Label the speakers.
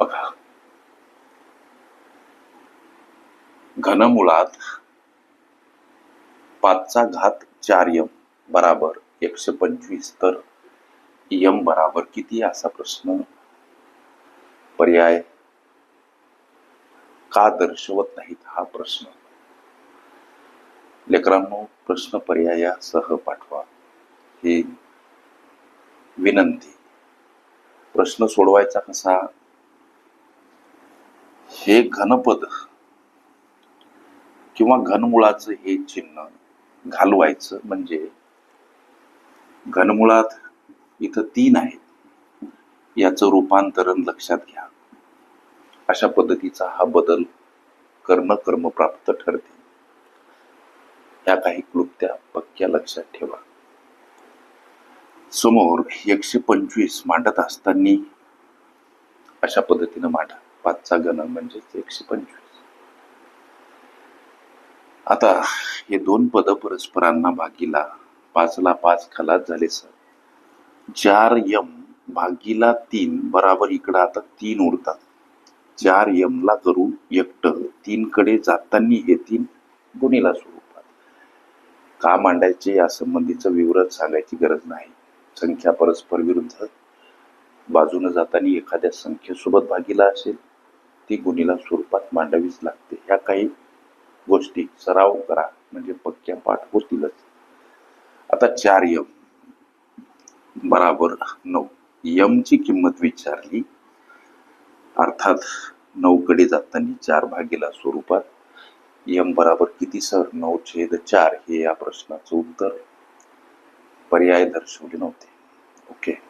Speaker 1: बघा. घनमुळात पाचचा घात चार यम बराबर एकशे पंचवीस. तर यम बराबर किती असा प्रश्न? पर्याय का दर्शवत नाहीत हा प्रश्न? लेकरांनो प्रश्न पर्यायासह पाठवा. ही विनंती. प्रश्न सोडवायचा कसा? हे घनपद किंवा घनमुळाचं हे चिन्ह घालवायचं म्हणजे घनमुळात इथं तीन आहेत. याचं रूपांतरण लक्षात घ्या. अशा पद्धतीचा हा बदल करणं कर्मप्राप्त ठरते. या काही क्लुप्त्या पक्क्या लक्षात ठेवा. समोर एकशे पंचवीस मांडत असताना अशा पद्धतीनं मांडा. पाचचा गण म्हणजेच एकशे पंचवीस. आता हे दोन पद परस्परांना भागीला पाचला पाच खलास झाले सर. चार यम भागीला तीन बराबर इकडं आता तीन उरतात. चार यमला करू एकट तीन कडे जाताना हे तीन गुणीला स्वरूपात. का मांडायचे या संबंधीचं विवरण सांगायची गरज नाही. संख्या परस्पर विरुद्ध बाजूने जाताना एखाद्या संख्येसोबत भागीला असेल ती गुणीला स्वरूपात मांडावीच लागते. ह्या काही गोष्टी सराव करा. म्हणजे पक्क्या पाठ होतीलच. आता चार यम. बराबर नऊ. यमची किंमत विचारली. अर्थात नऊकडे जाताना चार भागेला स्वरूपात. यम बराबर किती सर? नऊ छेद चार हे या प्रश्नाचं उत्तर. पर्याय दर्शवले नव्हते. Okay okay.